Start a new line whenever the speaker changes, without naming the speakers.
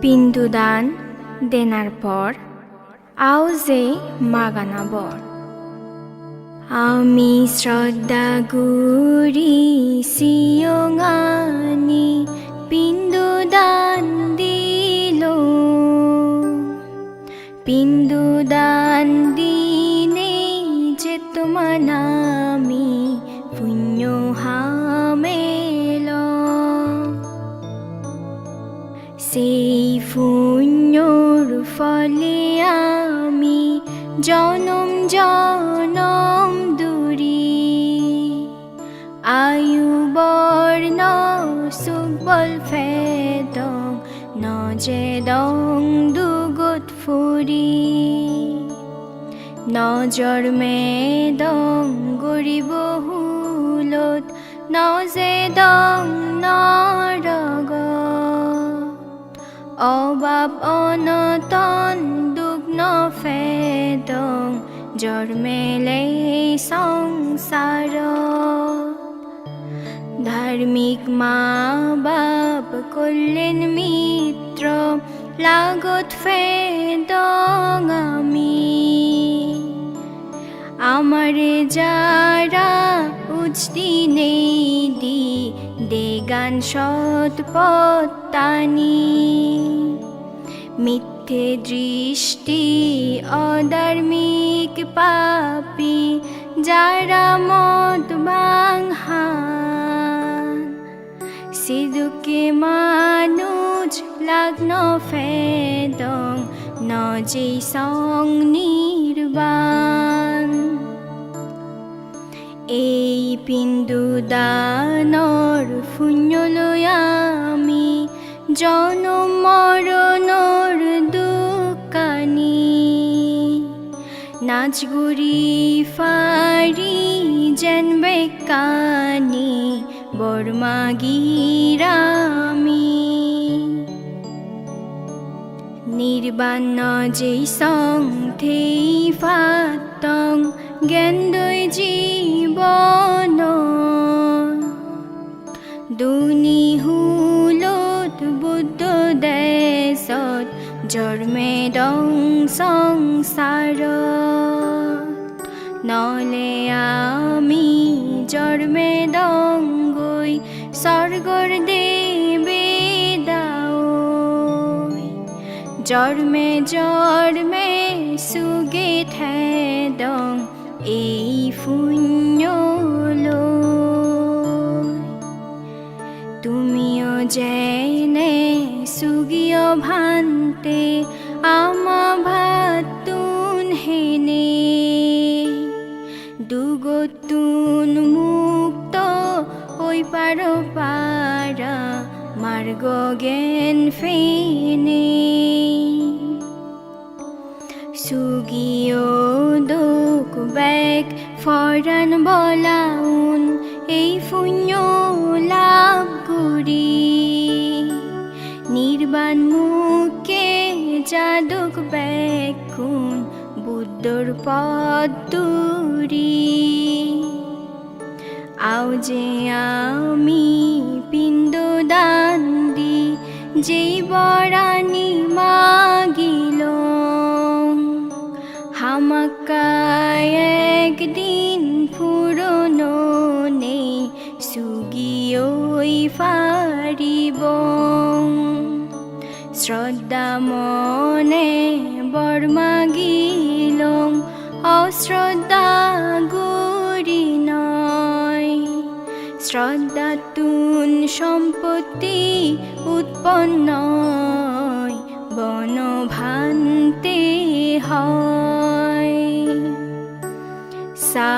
পিণ্ডদান দেনার পর আও যে মাগানা বর। আমি শ্রদ্ধা গুরি সিয়ঙানি পিণ্ডদান দিল। পিণ্ডদান দিনে যে তোমার ফলে আমি জনম জনম দূরি। আয়ু, বর্ণ সুবল ফেদং নজে দং দুগুত ফুরি। নজর মেদং গরিব হুলত নজে দং নরগ অবাব অনতন, দুগ্ন ফেদং জন্মেলে সংসার। ধার্মিক মা বাপ করলেন মিত্র, লাগত ফেদং আমি। আমারে যারা উচতি নেই দি দেগান সৎ পত্তানি মিথ্যে দৃষ্টি, অধার্মিক পাপি, যারা মত বাংহান সিদুকে মানুষ লগ্ন ফেদং নজে সং নির্বাণ। এই পিন্দু দানর পুণ্যলয়ামি জনম মরণর দুকানি। নাচগুড়ি ফারি যেন বেকানি বর্মাগিরামি নির্বাণ যেই সং থেই ফাতং জ্ঞানদৈ জীবন জন্মে দং সংসার নলে আমি জন্মে দং গই স্বর্গর দেবে দাও জন্মে জন্মে সুগে ঠেদং, এই পুণ্যলো সুগিয় ভান্তে আমা ভাতুন হেনে। দুগতুন মুক্ত ওই পারো পারা মার্গ জ্ঞান ফেনে। সুগিও দুক বেক ফরান বলাউন, এই পুণ্য লাভ করি। নির্বাণ মুখে যাদুক বেকুন বুদ্ধর পদুরি আও যে আমি পিণ্ড দান দি যেই বরানি মাগিল হামাকায় একদিন পুরনো নেই, সুগিয়ই ফারিব শ্রদ্ধা মনে বর্মাগিল অশ্রদ্ধা গুরি নয়। শ্রদ্ধা তুন সম্পত্তি উৎপন্ন বন ভান্তে হয়। সা